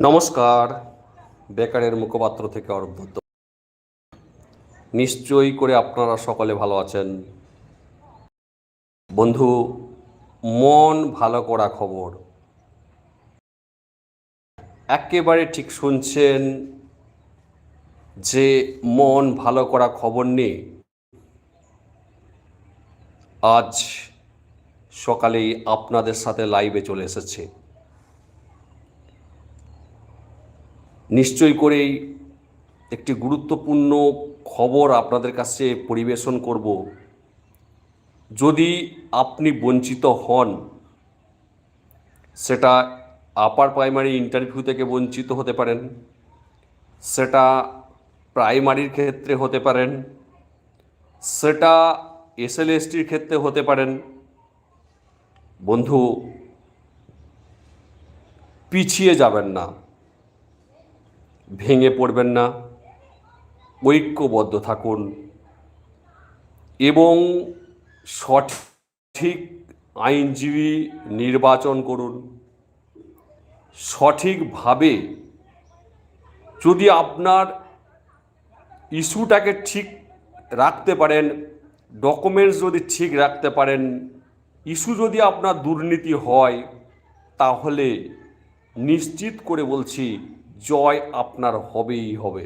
নমস্কার, বেকারের মুখপাত্র থেকে অরূপ দত্ত। নিশ্চয়ই করে আপনারা সকলে ভালো আছেন। বন্ধু, মন ভালো করা খবর। একেবারে ঠিক শুনছেন যে মন ভালো করা খবর নিয়ে। আজ সকালেই আপনাদের সাথে লাইভে চলে এসেছে। নিশ্চয় করেই একটি গুরুত্বপূর্ণ খবর আপনাদের কাছে পরিবেশন করব। যদি আপনি বঞ্চিত হন, সেটা আপার প্রাইমারি ইন্টারভিউ থেকে বঞ্চিত হতে পারেন, সেটা প্রাইমারির ক্ষেত্রে হতে পারেন, সেটা এসএলএসটির ক্ষেত্রে হতে পারেন। বন্ধু, পিছিয়ে যাবেন না। ভেঙে পড়বেন না। ঐক্যবদ্ধ থাকুন এবং সঠিক আইনজীবী নির্বাচন করুন। সঠিকভাবে যদি আপনার ইস্যুটাকে ঠিক রাখতে পারেন, ডকুমেন্টস যদি ঠিক রাখতে পারেন, ইস্যু যদি আপনার দুর্নীতি হয়, তাহলে নিশ্চিত করে বলছি জয় আপনার হবেই হবে।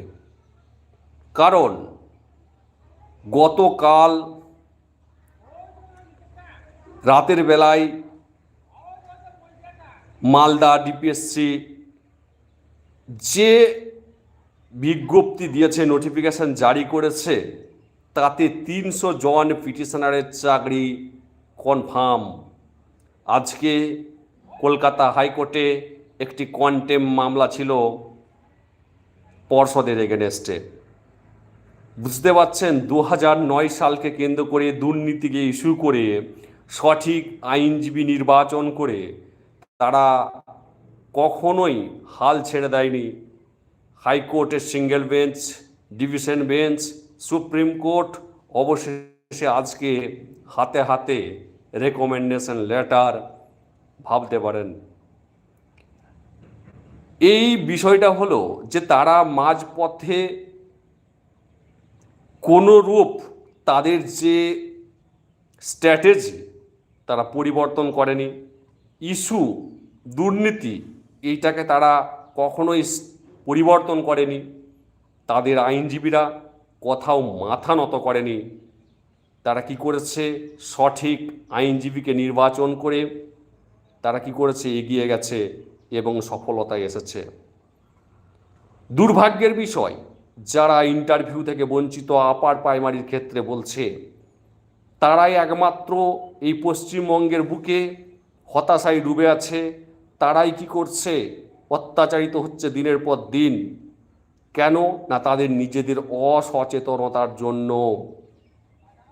কারণ গতকাল রাতের বেলায় মালদা ডিপিএসসি যে বিজ্ঞপ্তি দিয়েছে নোটিফিকেশন জারি করেছে, তাতে তিনশো জন পিটিশনারের চাকরি কনফার্ম আজকে কলকাতা হাইকোর্টে একটি কন্টেম মামলা ছিল পর্ষদের এগেনেস্টে। বুঝতে পারছেন দু নয় সালকে কেন্দ্র করে দুর্নীতিকে ইস্যু করে সঠিক আইনজীবী নির্বাচন করে তারা কখনোই হাল ছেড়ে দেয়নি। হাইকোর্টের single bench, division bench, supreme court, অবশেষে আজকে হাতে হাতে রেকমেন্ডেশন লেটার, ভাবতে পারেন। এই বিষয়টা হলো যে তারা মাঝপথে কোনো রূপ তাদের যে স্ট্র্যাটেজি তারা পরিবর্তন করেনি, ইস্যু, দুর্নীতি, এইটাকে তারা কখনোই পরিবর্তন করেনি, তাদের আইনজীবীরা কোথাও মাথা নত করেনি, তারা কি করেছে সঠিক আইনজীবীকে নির্বাচন করে, তারা কি করেছে এগিয়ে গেছে এবং সফলতায় এসেছে। দুর্ভাগ্যের বিষয়, যারা ইন্টারভিউ থেকে বঞ্চিত আপার প্রাইমারির ক্ষেত্রে বলছে, তারাই একমাত্র এই পশ্চিমবঙ্গের বুকে হতাশায় ডুবে আছে, তারাই কি করছে? অত্যাচারিত হচ্ছে দিনের পর দিন। কেন? না তাদের নিজেদের অসচেতনতার জন্য।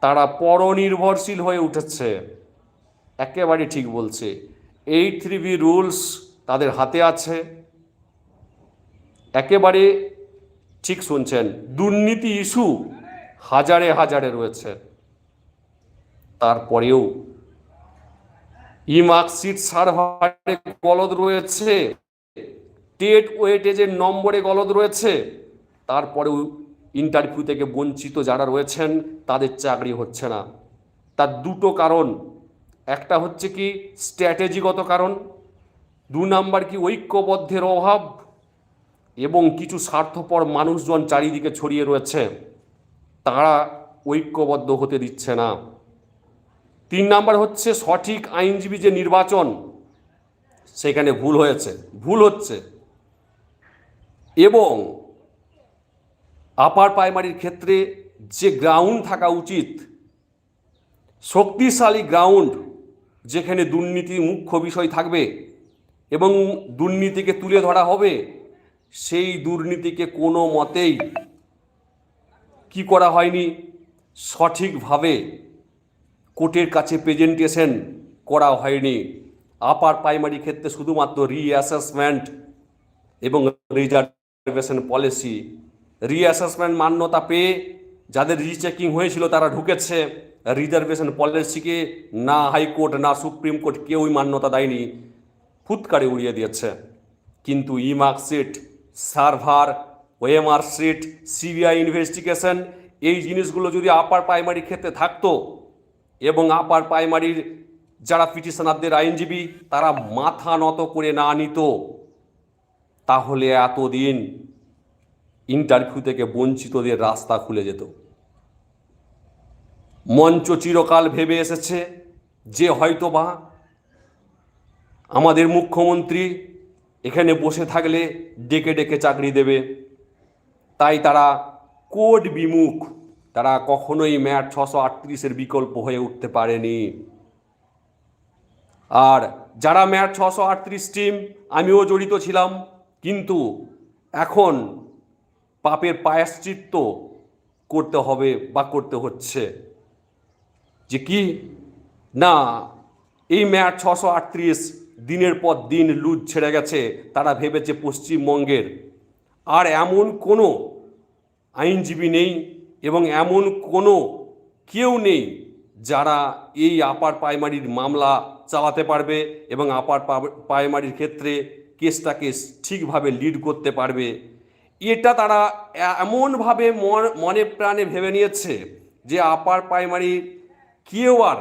তারা পরনির্ভরশীল হয়ে উঠেছে। একেবারে ঠিক বলছে। এইট থ্রি বি রুলস তাদের হাতে আছে। একেবারে ঠিক শুনছেন, দুর্নীতি ইস্যু হাজারে হাজারে রয়েছে। তারপরেও ই মার্কশিট সার্ভারে গলদ রয়েছে, টেট ওয়েটেজের নম্বরে গলদ রয়েছে। তারপরেও ইন্টারভিউ থেকে বঞ্চিত যারা রয়েছেন, তাদের চাকরি হচ্ছে না। তার দুটো কারণ। একটা হচ্ছে কি, স্ট্র্যাটেজিগত কারণ দু নাম্বার কি ঐক্যবদ্ধের অভাব এবং কিছু স্বার্থপর মানুষজন চারিদিকে ছড়িয়ে রয়েছে, তারা ঐক্যবদ্ধ হতে দিচ্ছে না। তিন নাম্বার হচ্ছে সঠিক আইনজীবী যে নির্বাচন, সেখানে ভুল হয়েছে, ভুল হচ্ছে। এবং আপার প্রাইমারির ক্ষেত্রে যে গ্রাউন্ড থাকা উচিত, শক্তিশালী গ্রাউন্ড, যেখানে দুর্নীতি মুখ্য বিষয় থাকবে এবং দুর্নীতিকে তুলে ধরা হবে, সেই দুর্নীতিকে কোনো মতেই কি করা হয়নি? সঠিকভাবে কোর্টের কাছে প্রেজেন্টেশন করা হয়নি। আপার প্রাইমারি ক্ষেত্রে শুধুমাত্র রিঅ্যাসেসমেন্ট এবং রিজার্ভেশন পলিসি রিঅ্যাসেসমেন্ট মান্যতা পেয়ে যাদের রিচেকিং হয়েছিল তারা ঢুকেছে। রিজার্ভেশন পলিসিকে না হাইকোর্ট না সুপ্রিম কোর্ট কেউই মান্যতা দেয়নি। ফুৎকারে উড়িয়ে দিয়েছে। কিন্তু e marksheet server OMR sheet CBI investigation এই জিনিসগুলো যদি আপার প্রাইমারি ক্ষেত্রে থাকতো এবং আপার প্রাইমারির যারা পিটিশনারদের আইনজীবী, তারা মাথা নত করে না নিত, তাহলে এতদিন ইন্টারভিউ থেকে বঞ্চিতদের রাস্তা খুলে যেত। মঞ্চ চিরকাল ভেবে এসেছে যে হয়তোবা আমাদের মুখ্যমন্ত্রী এখানে বসে থাকলে ডেকে ডেকে চাকরি দেবে। তাই তারা কোড বিমুখ, তারা কখনোই ম্যাট ছশো আটত্রিশের বিকল্প হয়ে উঠতে পারেনি। আর যারা ম্যাট ছশো আটত্রিশ টিম, আমিও জড়িত ছিলাম, কিন্তু এখন পাপের পায়াশ্চিত্ত করতে হবে বা করতে হচ্ছে। যে কি? না, এই ম্যাট ছশো আটত্রিশ দিনের পর দিন লুজ ছেড়ে গেছে, তারা ভেবেছে পশ্চিমবঙ্গের। আর এমন কোনো আইনজীবী নেই এবং এমন কোনো কেউ নেই যারা এই আপার প্রাইমারির মামলা চালাতে পারবে এবং আপার প্রাইমারির ক্ষেত্রে কেসটাকে ঠিকভাবে লিড করতে পারবে। এটা তারা এমনভাবে মন- প্রাণে ভেবে নিয়েছে যে আপার প্রাইমারি কেউ আর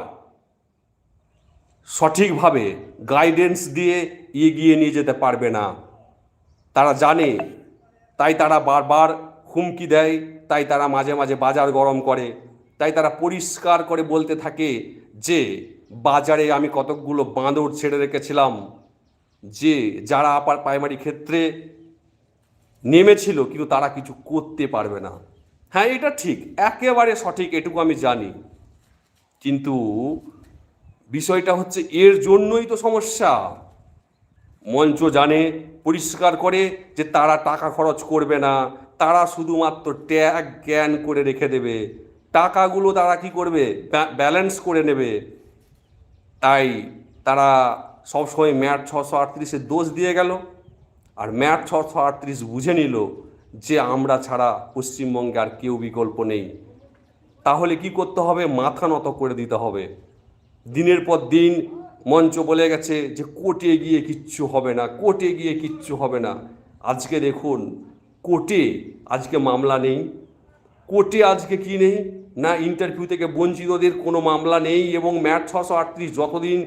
সঠিকভাবে গাইডেন্স দিয়ে এগিয়ে নিয়ে যেতে পারবে না। তারা জানে, তাই তারা বারবার হুমকি দেয়, তাই তারা মাঝে মাঝে বাজার গরম করে, তাই তারা পরিষ্কার করে বলতে থাকে যে, বাজারে আমি কতকগুলো বাঁদর ছেড়ে রেখেছিলাম, যে যারা আপার প্রাইমারি ক্ষেত্রে নেমেছিল, কিন্তু তারা কিছু করতে পারবে না। হ্যাঁ এটা ঠিক, একেবারে সঠিক, এটুকু আমি জানি। কিন্তু বিষয়টা হচ্ছে এর জন্যই তো সমস্যা। মঞ্চ জানে, পরিষ্কার করে যে তারা টাকা খরচ করবে না। তারা শুধুমাত্র ট্যাগ জ্ঞান করে রেখে দেবে। টাকাগুলো তারা কি করবে? ব্যা- ব্যালেন্স করে নেবে। তাই তারা সবসময় ম্যাট ছশো আটত্রিশের দোষ দিয়ে গেল। আর ম্যাট ছশো আটত্রিশ বুঝে নিল যে আমরা ছাড়া পশ্চিমবঙ্গে আর কেউ বিকল্প নেই। তাহলে কি করতে হবে? মাথা নত করে দিতে হবে। দিনের পর দিন মঞ্চ বলে গেছে যে কোর্টে গিয়ে কিচ্ছু হবে না, কোর্টে গিয়ে কিচ্ছু হবে না। আজকে দেখুন, কোর্টে আজকে মামলা নেই। কোর্টে আজকে কি নেই? না ইন্টারভিউ থেকে বঞ্চিতদের কোনো মামলা নেই এবং ম্যাট ছশো আটত্রিশ যতদিন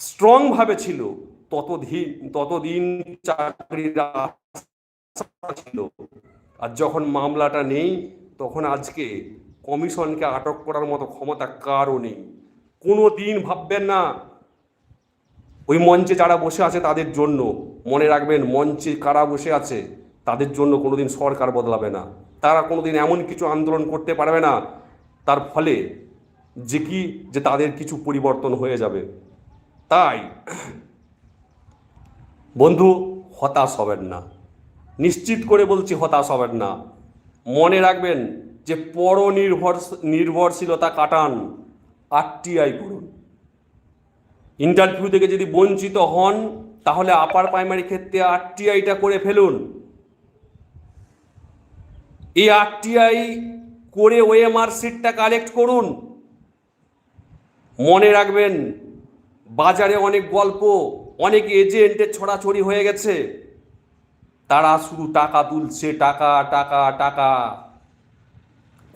স্ট্রংভাবে ছিল, ততদিন ততদিন চাকরির ছিল। আর যখন মামলাটা নেই, তখন আজকে কমিশনকে আটক করার মতো ক্ষমতা কারও নেই। কোনো দিন ভাববেন না। ওই মঞ্চে যারা বসে আছে তাদের জন্য, মনে রাখবেন মঞ্চে কারা বসে আছে তাদের জন্য কোনোদিন সরকার বদলাবে না। তারা কোনোদিন এমন কিছু আন্দোলন করতে পারবে না, তার ফলে যে কি, যে তাদের কিছু পরিবর্তন হয়ে যাবে। তাই বন্ধু, হতাশ হবেন না। নিশ্চিত করে বলছি হতাশ হবেন না। মনে রাখবেন যে পরনির্ভর নির্ভরশীলতা কাটান। আরটিআই করুন। ইন্টারভিউ থেকে যদি বঞ্চিত হন, তাহলে আপার প্রাইমারি ক্ষেত্রে আরটিআইটা করে ফেলুন। এই আরটিআই করে ওএমআর সিটটা কালেক্ট করুন। মনে রাখবেন, বাজারে অনেক গল্প, অনেক এজেন্টের ছড়াছড়ি হয়ে গেছে। তারা শুধু টাকা তুলছে, টাকা টাকা টাকা।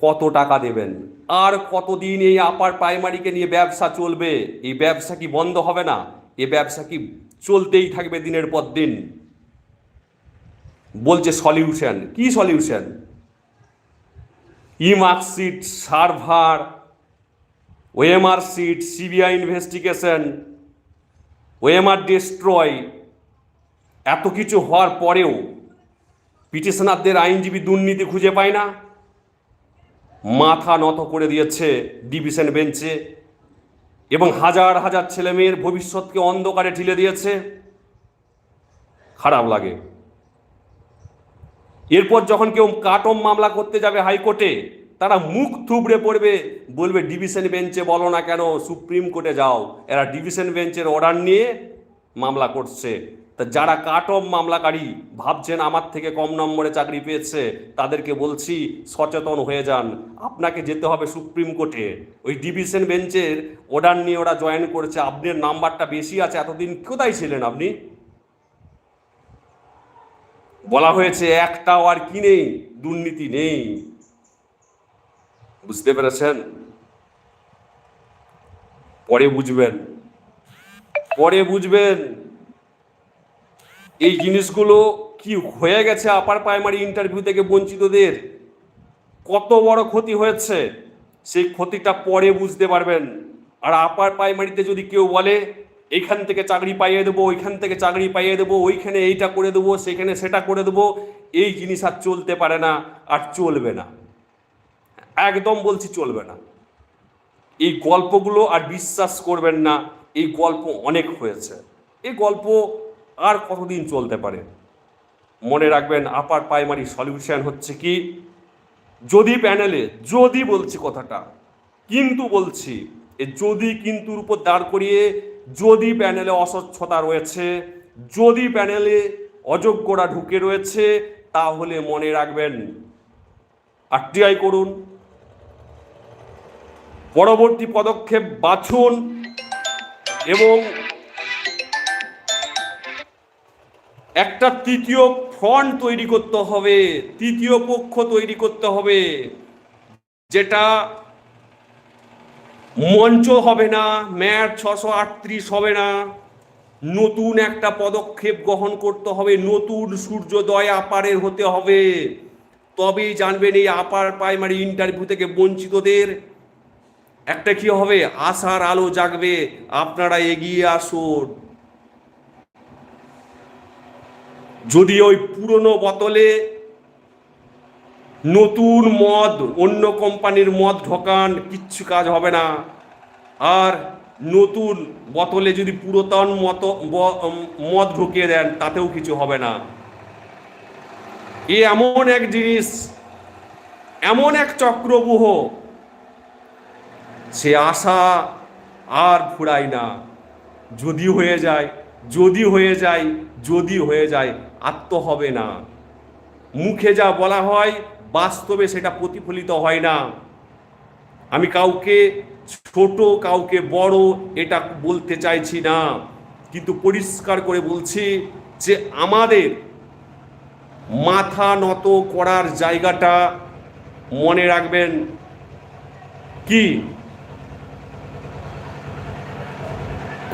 কত টাকা দেবেন? আর কতদিন এই আপার প্রাইমারিকে নিয়ে ব্যবসা চলবে? এই ব্যবসা কি বন্ধ হবে না? এ ব্যবসা কি চলতেই থাকবে দিনের পর দিন? বলছে সলিউশন কি solution e marksheet server OMR sheet CBI investigation OMR destroy এত কিছু হওয়ার পরেও পিটিশনারদের আইনজীবী দুর্নীতি খুঁজে পায় না। মাথা নত করে দিয়েছে ডিভিশন বেঞ্চে এবং হাজার হাজার ছেলেমেয়ের ভবিষ্যৎকে অন্ধকারে ঠেলে দিয়েছে। খারাপ লাগে। এরপর যখন কেউ কাটম মামলা করতে যাবে হাইকোর্টে, তারা মুখ থুবড়ে পড়বে, বলবে, ডিভিশন বেঞ্চে বলো না কেন, সুপ্রিম কোর্টে যাও। এরা ডিভিশন বেঞ্চের অর্ডার নিয়ে মামলা করছে। তা যারা কাট অফ মামলাকারী ভাবছেন আমার থেকে কম নম্বরে চাকরি পেয়েছে, তাদেরকে বলছি, সচেতন হয়ে যান। আপনাকে যেতে হবে সুপ্রিম কোর্টে। ওই ডিভিশন বেঞ্চের অর্ডার নিয়ে ওরা জয়েন করেছে। আপনার নাম্বারটা বেশি আছে, এতদিন কোথায় ছিলেন আপনি? বলা হয়েছে, একটাও আর কি নেই, দুর্নীতি নেই। বুঝতে পেরেছেন? পরে বুঝবেন। পরে বুঝবেন। এই জিনিসগুলো কি হয়ে গেছে আপার প্রাইমারি ইন্টারভিউ থেকে বঞ্চিতদের? কত বড় ক্ষতি হয়েছে? সেই ক্ষতিটা পরে বুঝতে পারবেন। আর আপার প্রাইমারিতে যদি কেউ বলে, এইখান থেকে চাকরি পাইয়ে দেবো, ওইখান থেকে চাকরি পাইয়ে দেবো, ওইখানে এইটা করে দেবো, সেখানে সেটা করে দেবো, এই জিনিস আর চলতে পারে না আর চলবে না। একদম বলছি চলবে না। এই গল্পগুলো আর বিশ্বাস করবেন না, এই গল্প অনেক হয়েছে। এই গল্প আর কতদিন চলতে পারে? মনে রাখবেন আপার প্রাইমারি সলিউশন হচ্ছে কি? যদি প্যানেলে যদি বলছি কথাটা, কিন্তু বলছি, এ যদি কিন্তুর উপর দাঁড় করিয়ে যদি প্যানেলে অস্বচ্ছতা রয়েছে, যদি প্যানেলে অযোগ্যরা ঢুকে রয়েছে, তাহলে মনে রাখবেন আরটিআই করুন। পরবর্তী পদক্ষেপ বাছুন এবং একটা তৃতীয় ফ্রন্ট তৈরি করতে হবে, তৃতীয় পক্ষ তৈরি করতে হবে, যেটা মঞ্চ হবে না ম্যাট ছশো আটত্রিশ হবে না। নতুন একটা পদক্ষেপ গ্রহণ করতে হবে, নতুন সূর্যোদয় আপারের হতে হবে। তবেই জানবেন এই আপার প্রাইমারি ইন্টারভিউ থেকে বঞ্চিতদের একটা কি হবে, আশার আলো জাগবে। আপনারা এগিয়ে আসুন। যদি ওই পুরনো বোতলে নতুন মদ, অন্য কোম্পানির মদ ঢোকান, কিচ্ছু কাজ হবে না। আর নতুন বোতলে যদি পুরাতন মত মদ ঢুকিয়ে দেন, তাতেও কিছু হবে না। এ এমন এক জিনিস, এমন এক চক্রবুহ, সে আশা আর ফুরায় না। যদি হয়ে যায় যদি হয়ে যায়, যদি হয়ে যায় আত্ম হবে না। মুখে যা বলা হয়, বাস্তবে সেটা প্রতিফলিত হয় না। আমি কাউকে ছোট, কাউকে বড় এটা বলতে চাইছি না। কিন্তু পরিষ্কার করে বলছি যে আমাদের মাথা নত করার জায়গাটা মনে রাখবেন কি?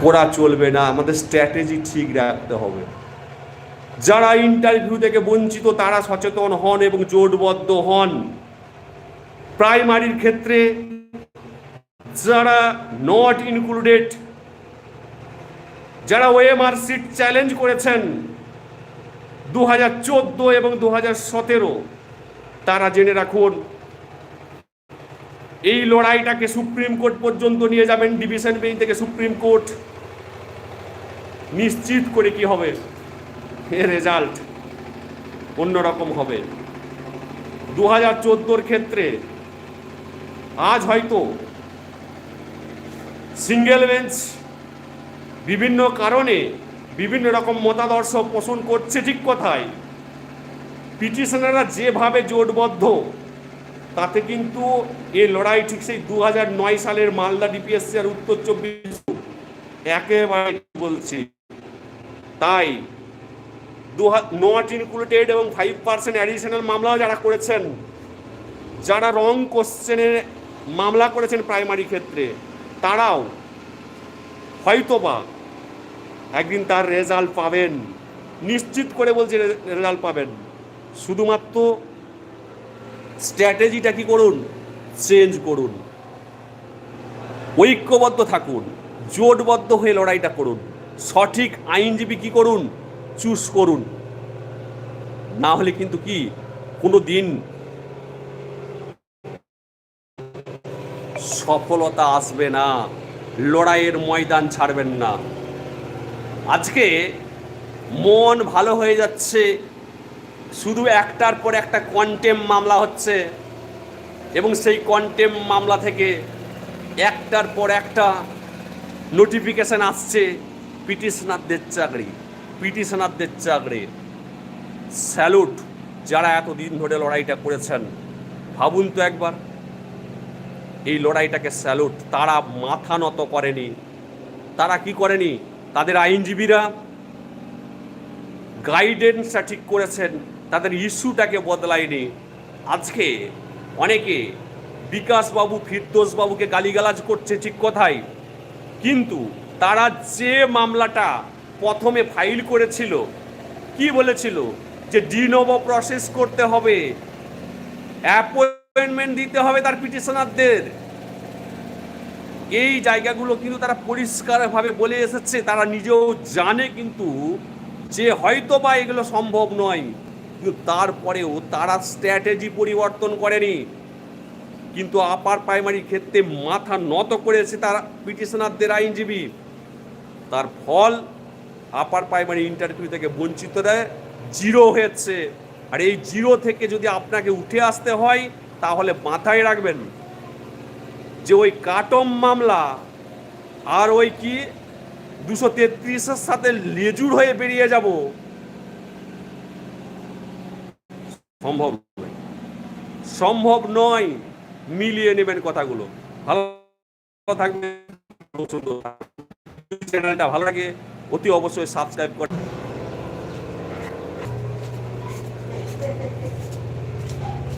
করা চলবে না, আমাদের স্ট্র্যাটেজি ঠিক রাখতে হবে। যারা ইন্টারভিউ থেকে বঞ্চিত, তারা সচেতন হন এবং জোটবদ্ধ হন। প্রাইমারির ক্ষেত্রে যারা নট ইনক্লুডেড যারা ওএমআর সিট চ্যালেঞ্জ করেছেন দু হাজার চোদ্দ এবং দু হাজার সতেরো, তারা জেনে রাখুন, এই লড়াইটাকে সুপ্রিম কোর্ট পর্যন্ত নিয়ে যাবেন ডিভিশন বেঞ্চ থেকে সুপ্রিম কোর্ট নিশ্চিত করে কি হবে? এর রেজাল্ট অন্যরকম হবে। দু হাজার চোদ্দোর ক্ষেত্রে আজ হয়তো সিঙ্গেল বেঞ্চ বিভিন্ন কারণে বিভিন্ন রকম মতাদর্শ পোষণ করছে ঠিক কথায় পিটিশনাররা যেভাবে জোটবদ্ধ, তাতে কিন্তু এই লড়াই ঠিক সেই দু নয় সালের মালদা ডিপিএসসি আর উত্তর চব্বিশ একেবারে বলছি। তাই দু নট ইনক্লুডেড এবং ফাইভ পার্সেন্ট অ্যাডিশনাল মামলাও যারা করেছেন, যারা রং কোশ্চেনের মামলা করেছেন প্রাইমারি ক্ষেত্রে, তারাও হয়তোবা একদিন তার রেজাল্ট পাবেন, নিশ্চিত করে বলছি রেজাল্ট পাবেন। শুধুমাত্র স্ট্র্যাটেজিটা কি করুন? চেঞ্জ করুন। ঐক্যবদ্ধ থাকুন। জোটবদ্ধ হয়ে লড়াইটা করুন। সঠিক আইনজীবী কি করুন? চুজ করুন। না হলে কিন্তু কি? কোনো দিন সফলতা আসবে না। লড়াইয়ের ময়দান ছাড়বেন না। আজকে মন ভালো হয়ে যাচ্ছে। শুধু একটার পর একটা কন্টেম মামলা হচ্ছে। এবং সেই কন্টেম মামলা থেকে একটার পর একটা নোটিফিকেশন আসছে। পিটিশনারদের চাকরি পিটিশনারদের চাকরি। স্যালুট যারা এতদিন ধরে লড়াইটা করেছেন, ভাবুন তো একবার, এই লড়াইটাকে স্যালুট তারা মাথা নত করেনি। তারা কি করেনি? তাদের আইনজীবীরা গাইডেন্সটা ঠিক করেছেন, তাদের ইস্যুটাকে বদলায়নি। আজকে অনেকে বিকাশবাবু, ফিরদোসবাবুকে গালিগালাজ করছে ঠিক কথাই, কিন্তু তারা যে মামলাটা প্রথমে ফাইল করেছিল, কি বলেছিল? যে ডিনোভো প্রসেস করতে হবে, অ্যাপয়েন্টমেন্ট দিতে হবে তার পিটিশনারদের। এই জায়গাগুলো কিন্তু তারা পরিষ্কারভাবে বলে এসেছে, তারা নিজেও জানে কিন্তু যে হয়তো বা এগুলো সম্ভব নয়। কিন্তু তারপরেও তারা স্ট্র্যাটেজি পরিবর্তন করেনি। কিন্তু আপার প্রাইমারি ক্ষেত্রে মাথা নত করেছে তারা পিটিশনারদের আইনজীবী। তার ফল আপার প্রাইমারি ইন্টারভিউ থেকে বঞ্চিত দেয় জিরো হয়েছে। আর এই জিরো থেকে যদি আপনাকে উঠে আসতে হয়, তাহলে মাথায় রাখবেন যে ওই কাটম মামলা আর ওই কি দুশো তেত্রিশের সাথে লেজুর হয়ে বেরিয়ে যাব, সম্ভব নয়। সম্ভব নয় মিলিয়ে নেবেন কথাগুলো। ভালো থাকবে চ্যানেলটা ভালো লাগে অতি অবশ্যই সাবস্ক্রাইব করে